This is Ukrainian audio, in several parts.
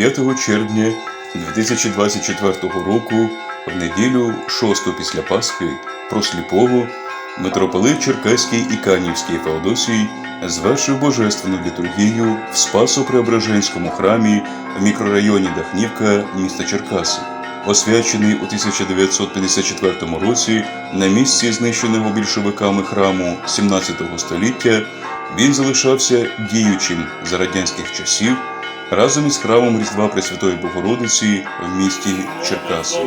9 червня 2024 року, в неділю 6 після Пасхи, просліпого, митрополит Черкаський і Канівський Феодосій звершив божественну літургію в Спасо-Преображенському храмі в мікрорайоні Дахнівка міста Черкаси. Освячений у 1954 році на місці знищеного більшовиками храму 17 століття, він залишався діючим за радянських часів разом із храмом Різдва Пресвятої Богородиці в місті Черкаси.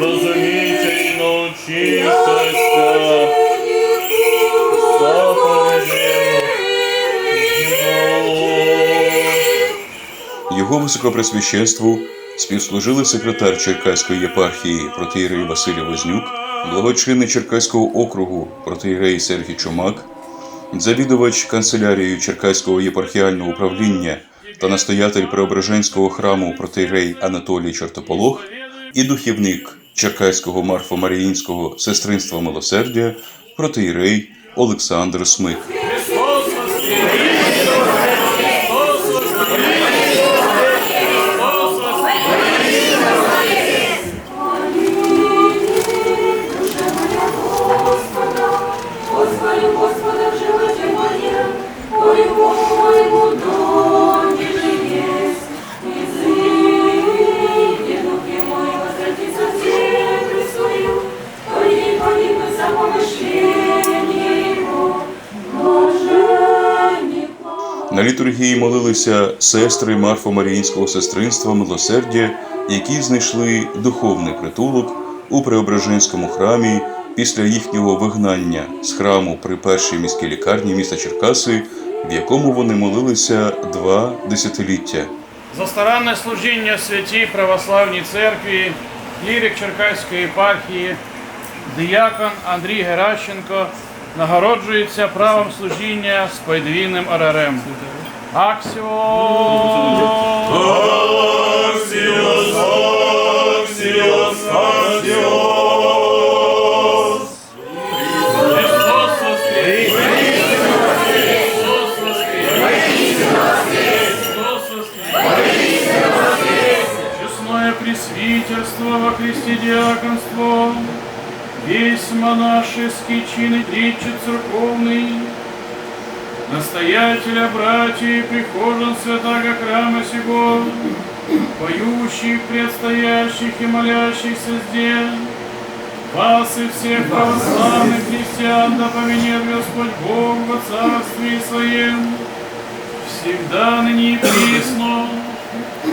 Розумійте і научіться. Його високопресвященству співслужили секретар Черкаської єпархії протиєрей Василій Вознюк, благочинний Черкаського округу протиєрей Сергій Чумак, завідувач канцелярією Черкаського єпархіального управління та настоятель Преображенського храму протиєрей Анатолій Чортополох і духівник Черкаського Марфо-Маріїнського сестринства милосердя протиєрей Олександр Смик. На літургії молилися сестри Марфо-Маріїнського сестринства милосердя, які знайшли духовний притулок у Преображенському храмі після їхнього вигнання з храму при першій міській лікарні міста Черкаси, в якому вони молилися два десятиліття. За старанне служіння святій православній церкві, клірик Черкаської єпархії, диякон Андрій Геращенко нагороджується правом служіння з подвійним орарем. Аксіо! Христос воскрес! Христос воскрес! Христос воскрес! Честное пресвитерство во Христе диаконство, весь монашеский чин и тричи церковный, настоятеля братья и прихожан святаго храма сего, поющих, предстоящих и молящихся здесь, вас и всех православных христиан да поменет Господь Бог во Царстве Своем, всегда ныне и присно,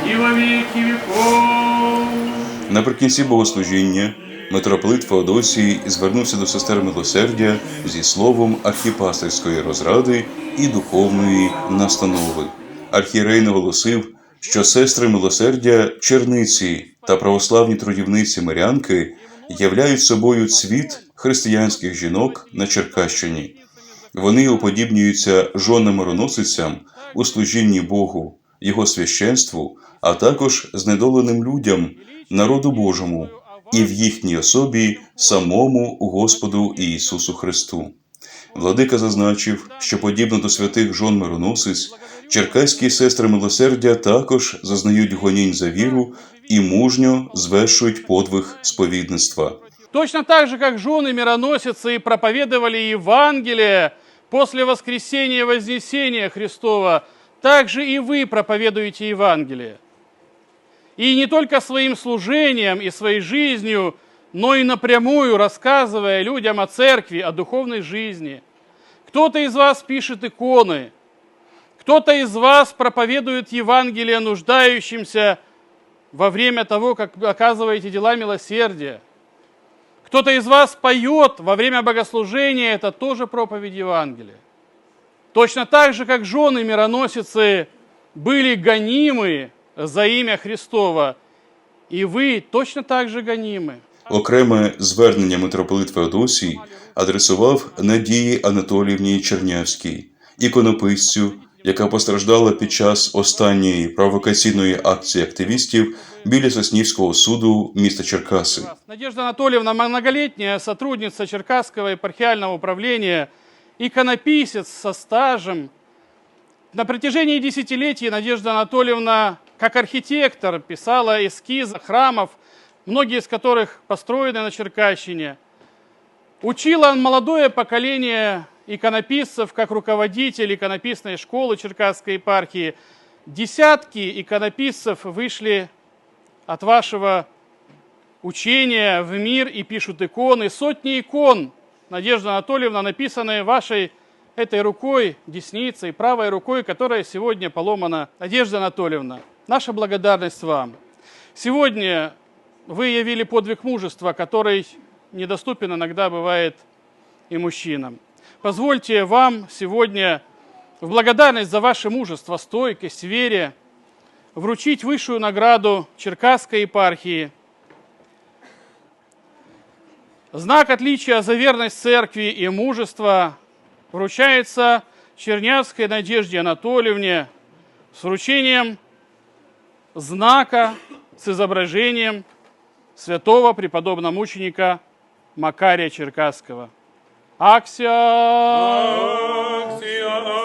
и во веки веков. Наприкінці богослужіння митрополит Феодосій звернувся до сестер милосердя зі словом архіпастерської розради і духовної настанови. Архієрей наголосив, що сестри милосердя, черниці та православні трудівниці мирянки являють собою цвіт християнських жінок на Черкащині. Вони уподібнюються жонам-мироносицям у служінні Богу, Його священству, а також знедоленим людям, народу Божому, і в їхній особі самому Господу Ісусу Христу. Владика зазначив, що подібно до святих жон мироносиць, черкаські сестри милосердя також зазнають гонінь за віру і мужньо звершують подвиг сповідництва. Точно так же, как жены мироносицы проповедовали Евангелие после воскресения и вознесения Христова, так же и вы проповедуете Евангелие. И не только своим служением и своей жизнью, но и напрямую рассказывая людям о церкви, о духовной жизни. Кто-то из вас пишет иконы, кто-то из вас проповедует Евангелие нуждающимся во время того, как оказываете дела милосердия. Кто-то из вас поет во время богослужения, это тоже проповедь Евангелия. Точно так же, как жены мироносицы были гонимы за имя Христова, и вы точно так же гонимы. Окреме звернення митрополит Феодосій адресував Надії Анатоліївні Чернявській, іконописцю яка постраждала під час останньої провокаційної акції активістів біля Соснівського суду міста Черкаси. Надежда Анатольевна, многолетняя сотрудница Черкасского епархиального управления, иконописец со стажем. На протяжении десятилетий Надежда Анатольевна, как архитектор, писала эскизы храмов, многие из которых построены на Черкащине. Учила молодое поколение иконописцев, как руководитель иконописной школы Черкасской епархии. Десятки иконописцев вышли от вашего учения в мир и пишут иконы. Сотни икон, Надежда Анатольевна, написанные вашей этой рукой, десницей, правой рукой, которая сегодня поломана. Надежда Анатольевна, наша благодарность вам. Сегодня вы явили подвиг мужества, который недоступен иногда бывает и мужчинам. Позвольте вам сегодня в благодарность за ваше мужество, стойкость, вере вручить высшую награду Черкасской епархии – Знак отличия за верность церкви и мужество вручается Чернявской Надежде Анатольевне с вручением знака с изображением святого преподобного мученика Макария Черкасского. Аксия! Акція,